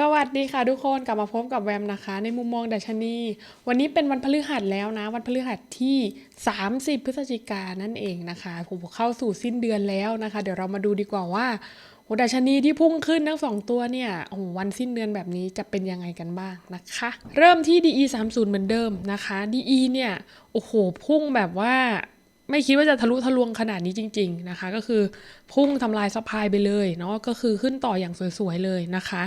สวัสดีค่ะทุกคนกลับมาพบกับแวมนะคะ ในมุมมองดัชนี วันนี้เป็นวันพฤหัสแล้วนะ วันพฤหัสที่ 30 พฤศจิกานั่นเองนะคะผมเข้าสู่สิ้นเดือนแล้วนะคะ เดี๋ยวเรามาดูดีกว่าว่าดัชนีที่พุ่งขึ้นทั้งสองตัวเนี่ยโอ้วันสิ้นเดือนแบบนี้จะเป็นยังไงกันบ้างนะคะ เริ่มที่ DE 30 เหมือนเดิมนะคะ DE เนี่ยโอ้โหพุ่งแบบว่า ไม่คิดว่าจะทะลุทะลวงขนาดนี้จริง ๆนะคะ ก็คือพุ่งทำลายซัพายไปเลยเนาะก็คือขึ้นต่ออย่างสวยๆเลยนะคะ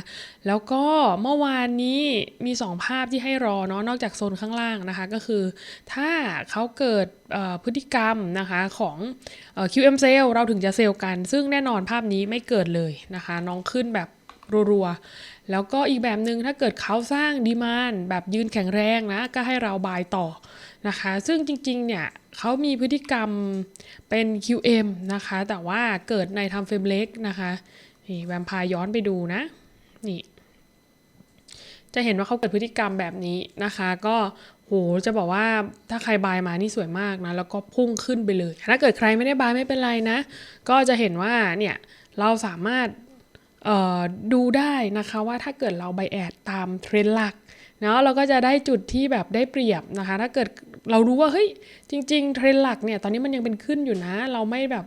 แล้วก็เมื่อวานนี้มี 2 ภาพที่ให้รอเนาะนอกจากโซนข้างล่างนะคะ ก็คือถ้าเขาเกิดพฤติกรรมนะคะของ QM sale เราถึงจะเซลล์กัน ซึ่งแน่นอนภาพนี้ไม่เกิดเลยนะคะ น้องขึ้นแบบ รัวๆ แล้วก็อีกแบบหนึ่งถ้าเกิดเขาสร้างดีมานแบบยืนแข็งแรงนะ ก็ให้เราบายต่อนะคะ ซึ่งจริงๆ เนี่ยเขามีพฤติกรรมเป็น QM นะคะ แต่ว่าเกิดในทำเฟรมเล็กนะคะ นี่แวมพร์ย้อนไปดูนะ นี่จะเห็นว่าเขาเกิดพฤติกรรมแบบนี้นะคะ ก็โหจะบอกว่าถ้าใครบายมานี่สวยมากนะ แล้วก็พุ่งขึ้นไปเลย ถ้าเกิดใครไม่ได้บายไม่เป็นไรนะ ก็จะเห็นว่าเนี่ยเราสามารถ ดูได้นะคะว่าถ้าเกิดเราไบแอดตามเทรนด์หลักเนาะเราก็จะได้จุดที่แบบได้เปรียบนะคะ ถ้าเกิดเรารู้ว่าเฮ้ยจริง ๆ เทรนด์หลักเนี่ยตอนนี้มันยังเป็นขึ้นอยู่นะ เราไม่แบบ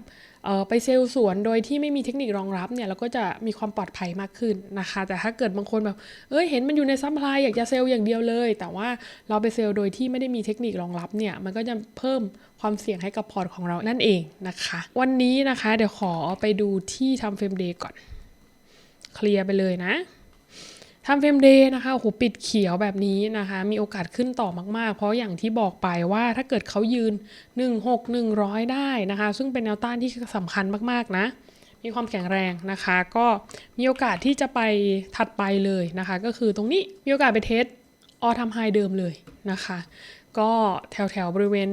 ไปเซลล์สวนโดยที่ไม่มีเทคนิครองรับเนี่ยเราก็จะมีความปลอดภัยมากขึ้นนะคะ แต่ถ้าเกิดบางคนแบบเอ้ยเห็นมันอยู่ในซัพพลายอยากจะเซลล์อย่างเดียวเลย แต่ว่าเราไปเซลล์โดยที่ไม่ได้มีเทคนิครองรับเนี่ยมันก็จะเพิ่มความเสี่ยงให้กับพอร์ตของเรานั่นเองนะคะ วันนี้นะคะ เดี๋ยวขอไปดูที่ทำเฟรมเดย์ก่อน เคลียร์ไปเลยนะทำเฟรมเดย์นะคะโอ้โหปิดเขียวแบบนี้นะคะ มีโอกาสขึ้นต่อมาก ๆ เพราะอย่างที่บอกไปว่าถ้าเกิดเขายืน 16 100 ได้นะคะ ซึ่งเป็นแนวต้านที่สำคัญมากๆนะมีความแข็งแรงนะคะ ก็มีโอกาสที่จะไปถัดไปเลยนะคะ ก็คือตรงนี้มีโอกาสไปเทสออทำไฮเดิมเลยนะคะ ก็แถวแถวบริเวณ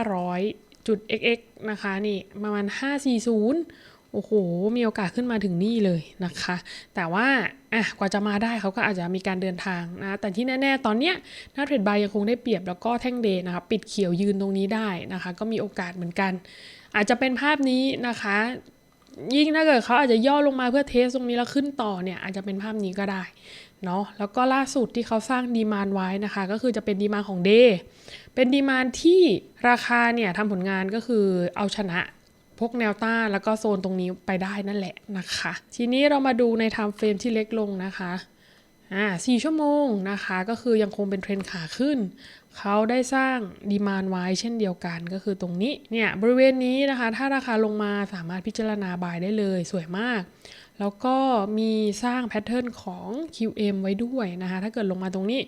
16500จุด xx นะคะนี่ประมาณ 540 อ้โห มีโอกาสขึ้นมาถึงนี่เลยนะคะ แต่ว่าอะกว่าจะมาได้เขาก็อาจจะมีการเดินทางนะ แต่ที่แน่ๆ ตอนเนี้ยหน้าเทรดบายยังคงได้เปรียบแล้วก็แท่งเดย์นะคะปิดเขียวยืนตรงนี้ได้นะคะ ก็มีโอกาสเหมือนกัน อาจจะเป็นภาพนี้นะคะยิ่งถ้าเกิดเขาอาจจะย่อลงมาเพื่อเทสตรงนี้แล้วขึ้นต่อเนี่ยอาจจะเป็นภาพนี้ก็ได้เนาะแล้วก็ล่าสุดที่เขาสร้างดีมานไว้นะคะ ก็คือจะเป็นดีมานของเดย์เป็นดีมานที่ราคาเนี่ยทำผลงานก็คือเอาชนะ พวกแนวต้านแล้วก็โซนตรงนี้ไปได้นั่นแหละนะคะ ทีนี้เรามาดูในไทม์เฟรมที่เล็กลงนะคะอ่าสี่ชั่วโมงนะคะ ก็คือยังคงเป็นเทรนขาขึ้น เขาได้สร้างดีมานไว้เช่นเดียวกันก็คือตรงนี้ เนี่ยบริเวณนี้นะคะ ถ้าราคาลงมาสามารถพิจารณาบายได้เลยสวยมาก แล้วก็มีสร้างแพทเทิร์นของ QM ไว้ด้วยนะคะ ถ้าเกิดลงมาตรงนี้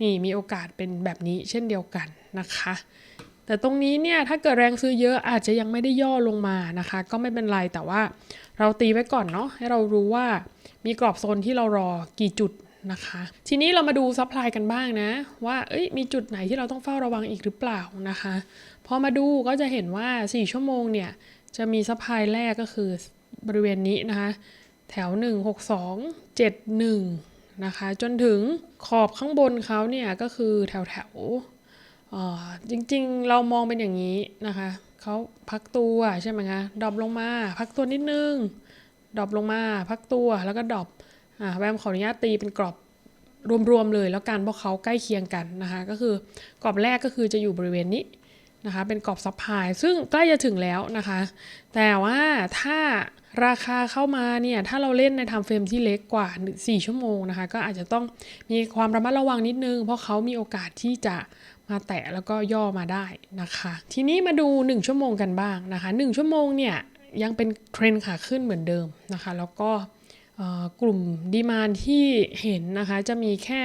นี่มีโอกาสเป็นแบบนี้เช่นเดียวกันนะคะ แต่ตรงนี้เนี่ยถ้าเกิดแรงซื้อเยอะอาจจะยังไม่ได้ย่อลงมานะคะ ก็ไม่เป็นไรแต่ว่าเราตีไว้ก่อนเนาะให้เรารู้ว่ามีกรอบโซนที่เรารอกี่จุดนะคะ ทีนี้เรามาดูซัพพลายกันบ้างนะ ว่าเอ้ยมีจุดไหนที่เราต้องเฝ้าระวังอีกหรือเปล่านะคะพอมาดูก็จะเห็นว่า 4 ชั่วโมงเนี่ยจะมีซัพพลายแรกก็คือบริเวณนี้นะคะ แถว 1 6 2 7 1 นะคะ จนถึงขอบข้างบนเขาเนี่ยก็คือแถวแถว จริงๆ เรามองเป็นอย่างนี้นะคะเขาพักตัวใช่ไหมคะดรอปลงมา พักตัวนิดนึงดรอปลงมา พักตัวแล้วก็ดรอปอ่าแวมขออนุญาตตีเป็นกรอบรวมๆเลยแล้วกันเพราะเขาใกล้เคียงกันนะคะก็คือกรอบแรกก็คือจะอยู่บริเวณนี้นะคะเป็นกรอบซับไพายซึ่งใกล้จะถึงแล้วนะคะ แต่ว่าถ้าราคาเข้ามาเนี่ยถ้าเราเล่นในไทม์เฟรมที่เล็กกว่า 4 ชั่วโมงนะคะ ก็อาจจะต้องมีความระมัดระวังนิดนึง เพราะเขามีโอกาสที่จะ มาแตะแล้วก็ย่อมาได้นะคะ ทีนี้มาดู 1 ชั่วโมงกันบ้างนะคะ 1 ชั่วโมงเนี่ยยังเป็นเทรนขาขึ้นเหมือนเดิมนะคะ แล้วก็กลุ่มดีมานที่เห็นนะคะจะมีแค่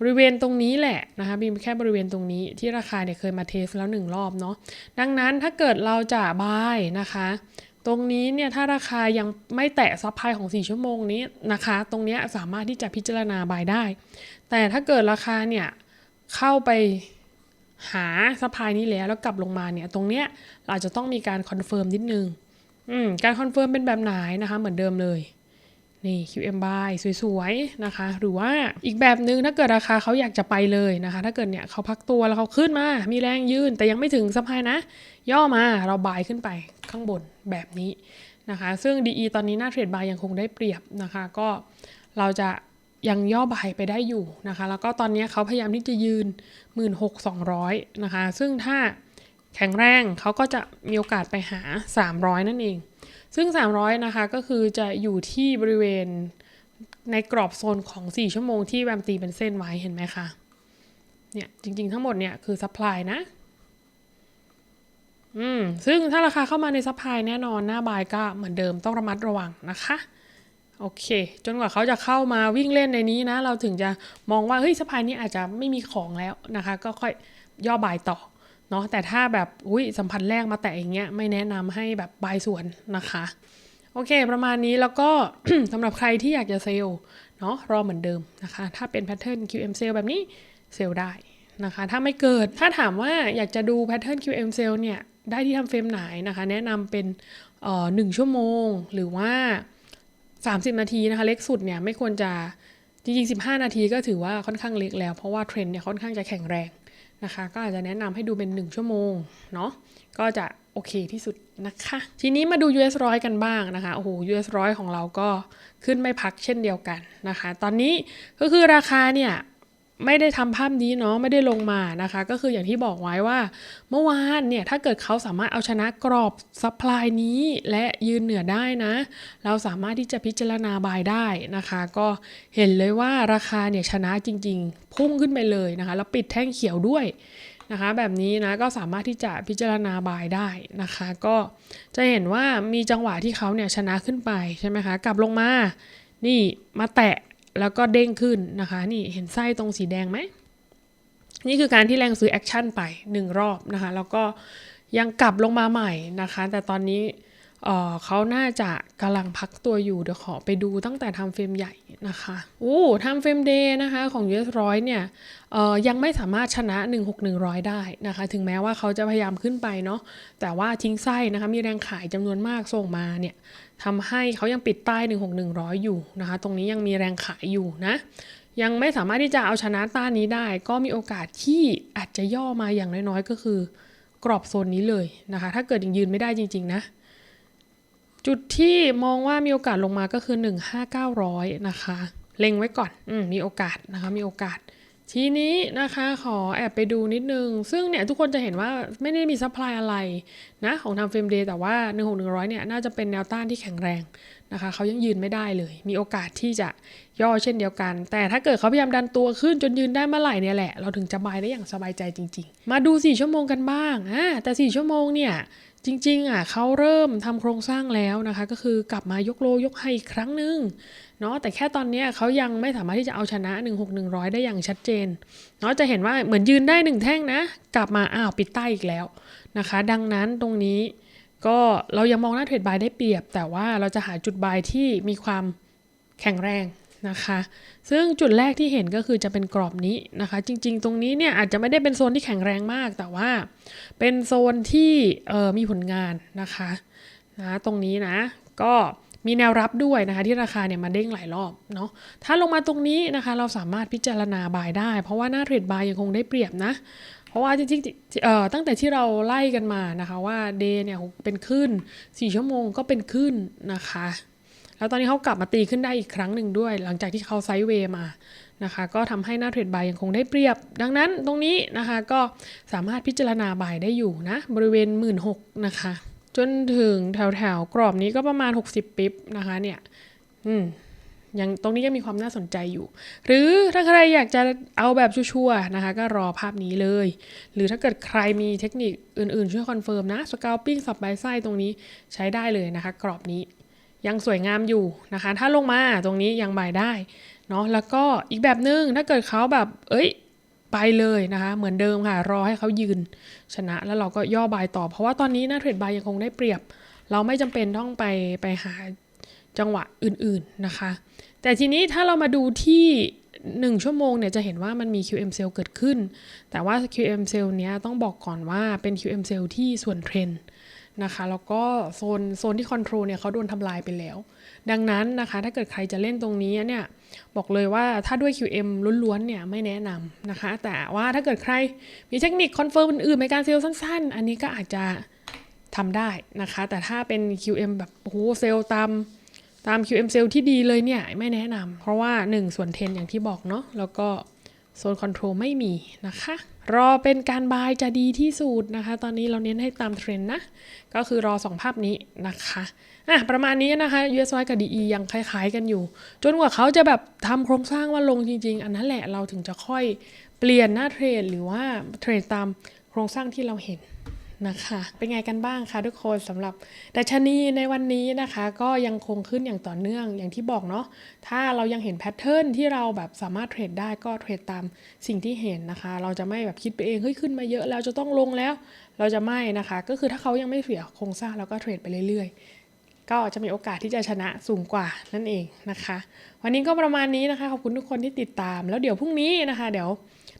บริเวณตรงนี้แหละนะคะมีแค่บริเวณตรงนี้ที่ราคาเนี่ยเคยมาเทสแล้วหนึ่งรอบเนาะดังนั้นถ้าเกิดเราจะบายนะคะ ตรงนี้เนี่ยถ้าราคายังไม่แตะซับไพของ 4 ชั่วโมงนี้นะคะ ตรงนี้สามารถที่จะพิจารณาบายได้ แต่ถ้าเกิดราคาเนี่ยเข้าไป หาซัพายนี้แล้วแล้วกลับลงมาเนี่ยตรงเนี้ยเราจะต้องมีการคอนเฟิร์มนิดนึงอืมการคอนเฟิร์มเป็นแบบไหนนะคะ เหมือนเดิมเลยนี่ QM buy สวยๆนะคะ หรือว่าอีกแบบนึงถ้าเกิดราคาเขาอยากจะไปเลยนะคะ ถ้าเกิดเนี่ยเขาพักตัวแล้วเขาขึ้นมา มีแรงยืนแต่ยังไม่ถึงซัพายนะ ย่อมาเราบายขึ้นไปข้างบนแบบนี้นะคะ ซึ่ง DE ตอนนี้หน้าเทรดบายยังคงได้เปรียบนะคะ ก็เราจะ ยังย่อบายไปได้อยู่นะคะ แล้วก็ตอนนี้เขาพยายามที่จะยืน 16,200 นะคะ ซึ่งถ้าแข็งแรงเขาก็จะมีโอกาสไปหา 300 นั่นเอง ซึ่ง 300 นะคะก็คือจะอยู่ที่บริเวณในกรอบโซนของ 4 ชั่วโมงที่แวมตีเป็นเส้นไว้เห็นไหมคะ เนี่ยจริงๆทั้งหมดเนี่ยคือซัพพลายนะ อืม ซึ่งถ้าราคาเข้ามาในซัพพลายแน่นอนหน้าบายก็เหมือนเดิมต้องระมัดระวังนะคะ โอเค จนกว่าเขาจะเข้ามาวิ่งเล่นในนี้นะ เราถึงจะมองว่าเฮ้ยซัพายนี้อาจจะไม่มีของแล้วนะคะ ก็ค่อยย่อบายต่อเนาะแต่ถ้าแบบอุ้ยสัมผัสแรกมาแตะอย่างเงี้ยไม่แนะนำให้แบบบายส่วนนะคะ โอเค ประมาณนี้แล้วก็สำหรับใครที่อยากจะเซลล์เนาะรอเหมือนเดิมนะคะ ถ้าเป็นแพทเทิร์น QM เซลแบบนี้เซลล์ได้นะคะ ถ้าไม่เกิดถ้าถามว่าอยากจะดูแพทเทิร์น QM เซลล์เนี่ยได้ที่ทำเฟรมไหนนะคะ แนะนำเป็นเอ่อหนึ่งชั่วโมงหรือว่า 30 นาทีนะคะเล็กสุดเนี่ยไม่ควรจะจริงๆ 15 นาทีก็ถือว่าค่อนข้างเล็กแล้ว เพราะว่าเทรนด์เนี่ยค่อนข้างจะแข็งแรงนะคะ ก็อาจจะแนะนำให้ดูเป็น 1 ชั่วโมงเนาะก็จะโอเคที่สุดนะคะ ทีนี้มาดู US ร้อยกันบ้างนะคะ โอ้โห US ร้อยของเราก็ขึ้นไม่พักเช่นเดียวกันนะคะ ตอนนี้ก็คือราคาเนี่ย ไม่ได้ทำภาพนี้เนาะไม่ได้ลงมานะคะ ก็คืออย่างที่บอกไว้ว่า เมื่อวานเนี่ยถ้าเกิดเขาสามารถเอาชนะกรอบซัพพลายนี้และยืนเหนือได้นะ เราสามารถที่จะพิจารณาบายได้นะคะ ก็เห็นเลยว่าราคาเนี่ยชนะจริง ๆ พุ่งขึ้นไปเลยนะคะ แล้วปิดแท่งเขียวด้วยนะคะ แบบนี้นะก็สามารถที่จะพิจารณาบายได้นะคะ ก็จะเห็นว่ามีจังหวะที่เขาเนี่ยชนะขึ้นไปใช่ไหมคะกลับลงมานี่มาแตะ แล้วก็เด้งขึ้นนะคะ นี่เห็นไส้ตรงสีแดงไหม นี่คือการที่แรงซื้อแอคชั่นไปหนึ่งรอบนะคะ แล้วก็ยังกลับลงมาใหม่นะคะ แต่ตอนนี้ เขาน่าจะกำลังพักตัวอยู่ เดี๋ยวขอไปดูตั้งแต่ทำเฟรมใหญ่นะคะโอ้ทำเฟรมเดย์นะคะของ US ร้อยเนี่ยยังไม่สามารถชนะ 16100 ได้นะคะ ถึงแม้ว่าเขาจะพยายามขึ้นไปเนาะแต่ว่าทิ้งไส้นะคะ มีแรงขายจำนวนมากส่งมาเนี่ยทำให้เขายังปิดใต้ 16100 อยู่นะคะ ตรงนี้ยังมีแรงขายอยู่นะยังไม่สามารถที่จะเอาชนะต้านนี้ได้ ก็มีโอกาสที่อาจจะย่อมาอย่างน้อยๆ ก็คือกรอบโซนนี้เลยนะคะ ถ้าเกิดยังยืนไม่ได้จริง ๆ นะ จุดที่มองว่ามีโอกาสลงมาก็คือ 15900 นะคะ เล็งไว้ก่อนอมมีโอกาสนะคะ มีโอกาส ทีนี้นะคะขอแอบไปดูนิดนึง ซึ่งเนี่ยทุกคนจะเห็นว่าไม่ได้มีซัพพลายอะไรนะของทำเฟรมเดย์แต่ว่า 16100 เนี่ยน่าจะเป็นแนวต้านที่แข็งแรงนะคะเขายังยืนไม่ได้เลย มีโอกาสที่จะย่อเช่นเดียวกัน แต่ถ้าเกิดเขาพยายามดันตัวขึ้นจนยืนได้เมื่อไหร่เนี่ยแหละ เราถึงจะบายได้อย่างสบายใจจริง ๆ มาดู 4 ชั่วโมงกันบ้างอ่าแต่ 4 ชั่วโมงเนี่ย จริงๆอะเขาเริ่มทำโครงสร้างแล้วนะคะ ก็คือกลับมายกโลยกให้อีกครั้งหนึ่งเนาะแต่แค่ตอนนี้เขายังไม่สามารถที่จะเอาชนะ 16100 ได้อย่างชัดเจนเนาะจะเห็นว่าเหมือนยืนได้หนึ่งแท่งนะ กลับมาอ้าวปิดใต้อีกแล้วนะคะ ดังนั้นตรงนี้ก็เรายังมองหน้าเทรดบายได้เปรียบ แต่ว่าเราจะหาจุดบายที่มีความแข็งแรง นะคะ ซึ่งจุดแรกที่เห็นก็คือจะเป็นกรอบนี้นะคะ จริงๆ ตรงนี้เนี่ยอาจจะไม่ได้เป็นโซนที่แข็งแรงมาก แต่ว่าเป็นโซนที่มีผลงานนะคะนะตรงนี้นะก็มีแนวรับด้วยนะคะที่ราคาเนี่ยมาเด้งหลายรอบเนาะถ้าลงมาตรงนี้นะคะเราสามารถพิจารณาบายได้ เพราะว่าหน้าเทรดบายยังคงได้เปรียบนะ เพราะว่าจริงๆเอ่อตั้งแต่ที่เราไล่กันมานะคะว่าเดย์เนี่ยเป็นขึ้น 4 ชั่วโมงก็เป็นขึ้นนะคะ แล้วตอนนี้เขากลับมาตีขึ้นได้อีกครั้งหนึ่งด้วย หลังจากที่เขาไซด์เวย์มานะคะก็ทำให้หน้าเทรดบายยังคงได้เปรียบ ดังนั้นตรงนี้นะคะก็สามารถพิจารณาบายได้อยู่นะ บริเวณ 1 6ื่นนะคะ จนถึงแถวแถวๆกรอบนี้ก็ประมาณ 60ปิ๊บนะคะเนี่ยอืมยังตรงนี้ยังมีความน่าสนใจอยู่ หรือถ้าใครอยากจะเอาแบบชัวร์ๆนะคะ ก็รอภาพนี้เลย หรือถ้าเกิดใครมีเทคนิคอื่นๆ ช่วยคอนเฟิร์มนะสกาวปิ้งสับใบไส้ตรงนี้ใช้ได้เลยนะคะ กรอบนี้ ยังสวยงามอยู่นะคะ ถ้าลงมาตรงนี้ยังบายได้เนาะแล้วก็อีกแบบหนึงถ้าเกิดเขาแบบ เอ้ยไปเลยนะคะ เหมือนเดิมค่ะ รอให้เขายืนชนะแล้วเราก็ย่อบายต่อ เพราะว่าตอนนี้หน้าเทรดบายยังคงได้เปรียบ เราไม่จำเป็นต้องไปไปหาจังหวะอื่นๆนะคะ แต่ทีนี้ถ้าเรามาดูที่ 1 ชั่วโมงเนี่ยจะเห็นว่ามันมี QM cell เกิดขึ้น แต่ว่า QM cell เนี้ยต้องบอกก่อนว่าเป็น QM cell ที่ส่วนเทรนด์ นะคะแล้วก็โซนโซนที่คอนโทรลเนี่ยเขาโดนทำลายไปแล้ว ดังนั้นนะคะถ้าเกิดใครจะเล่นตรงนี้เนี่ยบอกเลยว่าถ้าด้วย QM ล้วนๆเนี่ยไม่แนะนำนะคะ แต่ว่าถ้าเกิดใครมีเทคนิคคอนเฟิร์มอื่นๆในการเซลล์สั้น ๆ อันนี้ก็อาจจะทำได้นะคะ แต่ถ้าเป็น QM แบบโอ้โหเซลล์ตามตาม QM Cell ที่ดีเลยเนี่ยไม่แนะนำเพราะว่า 1 ส่วน 10 อย่างที่บอกเนาะแล้วก็ โซนคอนโทรลไม่มีนะคะ รอเป็นการบายจะดีที่สุดนะคะ ตอนนี้เราเน้นให้ตามเทรนด์นะ ก็คือรอ 2 ภาพนี้นะคะอะประมาณนี้นะคะ USY กับ DE ยังคล้ายๆกันอยู่ จนกว่าเขาจะแบบทำโครงสร้างว่าลงจริง ๆ อันนั้นแหละเราถึงจะค่อยเปลี่ยนหน้าเทรดหรือว่าเทรดตามโครงสร้างที่เราเห็น นะคะ เป็นไงกันบ้างคะทุกคนสำหรับดัชนีในวันนี้นะคะ ก็ยังคงขึ้นอย่างต่อเนื่องอย่างที่บอกเนาะถ้าเรายังเห็นแพทเทิร์นที่เราแบบสามารถเทรดได้ก็เทรดตามสิ่งที่เห็นนะคะ เราจะไม่แบบคิดไปเองเฮ้ยขึ้นมาเยอะแล้วจะต้องลงแล้ว เราจะไม่นะคะ ก็คือถ้าเขายังไม่เสียโครงสร้างเราก็เทรดไปเรื่อยๆ ก็จะมีโอกาสที่จะชนะสูงกว่านั่นเองนะคะ วันนี้ก็ประมาณนี้นะคะ ขอบคุณทุกคนที่ติดตาม แล้วเดี๋ยวพรุ่งนี้นะคะ เดี๋ยว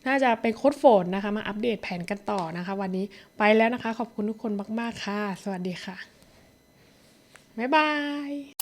น่าจะเป็นโค้ดโฟนนะคะ มาอัปเดตแผนกันต่อนะคะ วันนี้ไปแล้วนะคะ ขอบคุณทุกคนมาก ๆ ค่ะ สวัสดีค่ะ บ๊ายบาย